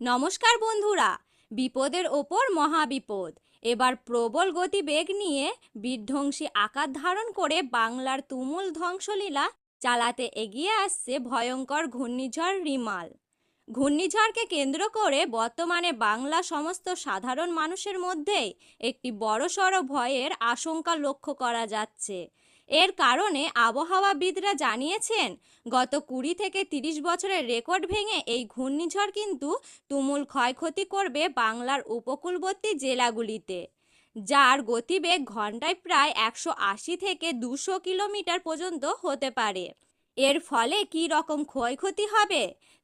নমস্কার বন্ধুরা, বিপদের ওপর মহাবিপদ। এবার প্রবল গতিবেগ নিয়ে বিধ্বংসী আকার ধারণ করে বাংলার তুমুল ধ্বংসলীলা চালাতে এগিয়ে আসছে ভয়ঙ্কর ঘূর্ণিঝড় রিমাল। ঘূর্ণিঝড়কে কেন্দ্র করে বর্তমানে বাংলা সমস্ত সাধারণ মানুষের মধ্যেই একটি বড়সড় ভয়ের আশঙ্কা লক্ষ্য করা যাচ্ছে। এর কারণে আবহাওয়াবিদরা জানিয়েছেন, গত কুড়ি থেকে তিরিশ বছরের রেকর্ড ভেঙে এই ঘূর্ণিঝড় কিন্তু তুমুল ক্ষয়ক্ষতি করবে বাংলার উপকূলবর্তী জেলাগুলিতে, যার গতিবেগ ঘন্টায় প্রায় একশো আশি থেকে দুশো কিলোমিটার পর্যন্ত হতে পারে। এর ফলে কী রকম ক্ষয়ক্ষতি হবে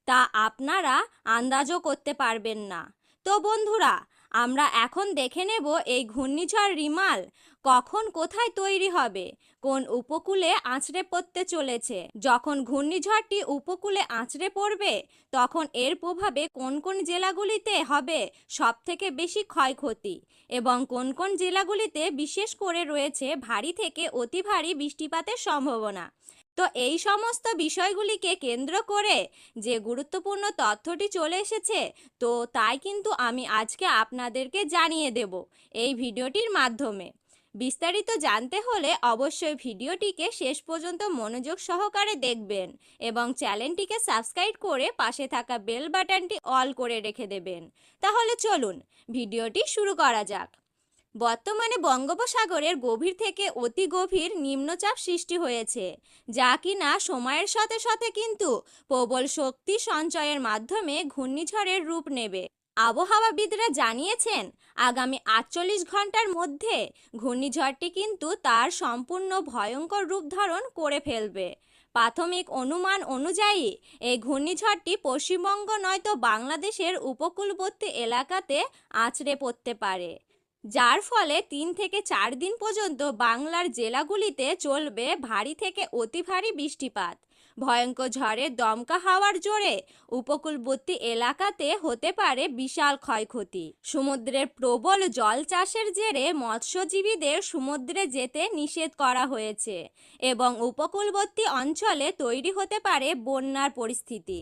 তা আপনারা আন্দাজও করতে পারবেন না। তো বন্ধুরা আমরা এখন দেখে নেব এই ঘূর্ণিঝড় রিমাল কখন কোথায় তৈরি হবে, কোন উপকূলে আঁচড়ে পড়তে চলেছে, যখন ঘূর্ণিঝড়টি উপকূলে আঁচড়ে পড়বে, তখন এর প্রভাবে কোন কোন জেলাগুলিতে হবে সব থেকে বেশি ক্ষয়ক্ষতি এবং কোন কোন জেলাগুলিতে বিশেষ করে রয়েছে ভারী থেকে অতি ভারী বৃষ্টিপাতের সম্ভাবনা। তো এই সমস্ত বিষয়গুলিকে কেন্দ্র করে যে গুরুত্বপূর্ণ তথ্যটি চলে এসেছে, তো তাই কিন্তু আমি আজকে আপনাদেরকে জানিয়ে দেব এই ভিডিওটির মাধ্যমে। বিস্তারিত জানতে হলে অবশ্যই ভিডিওটিকে শেষ পর্যন্ত মনোযোগ সহকারে দেখবেন এবং চ্যানেলটিকে সাবস্ক্রাইব করে পাশে থাকা বেল বাটনটি অল করে রেখে দেবেন। তাহলে চলুন, ভিডিওটি শুরু করা যাক। বর্তমানে বঙ্গোপসাগরের গভীর থেকে অতি গভীর নিম্নচাপ সৃষ্টি হয়েছে, যা কিনা সময়ের সাথে সাথে কিন্তু প্রবল শক্তি সঞ্চয়ের মাধ্যমে ঘূর্ণিঝড়ের রূপ নেবে। আবহাওয়াবিদরা জানিয়েছেন, আগামী আটচল্লিশ ঘণ্টার মধ্যে ঘূর্ণিঝড়টি কিন্তু তার সম্পূর্ণ ভয়ঙ্কর রূপ ধারণ করে ফেলবে। প্রাথমিক অনুমান অনুযায়ী, এই ঘূর্ণিঝড়টি পশ্চিমবঙ্গ নয়তো বাংলাদেশের উপকূলবর্তী এলাকাতে আছড়ে পড়তে পারে। যার ফলে তিন থেকে চার দিন পর্যন্ত বাংলার জেলাগুলিতে চলবে ভারী থেকে অতি ভারী বৃষ্টিপাত। ভয়ঙ্কর ঝড়ের দমকা হাওয়ার জোরে উপকূলবর্তী এলাকাতে হতে পারে বিশাল ক্ষয়ক্ষতি। সমুদ্রের প্রবল জল চাষের জেরে মৎস্যজীবীদের সমুদ্রে যেতে নিষেধ করা হয়েছে এবং উপকূলবর্তী অঞ্চলে তৈরি হতে পারে বন্যার পরিস্থিতি।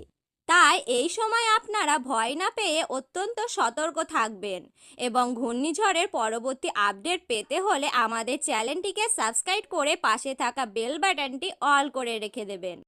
তাই এই সময় আপনারা ভয় না পেয়ে অত্যন্ত সতর্ক থাকবেন এবং ঘূর্ণিঝড়ের পরবর্তী আপডেট পেতে হলে আমাদের চ্যানেলটিকে সাবস্ক্রাইব করে পাশে থাকা বেল বাটনটি অল করে রেখে দেবেন।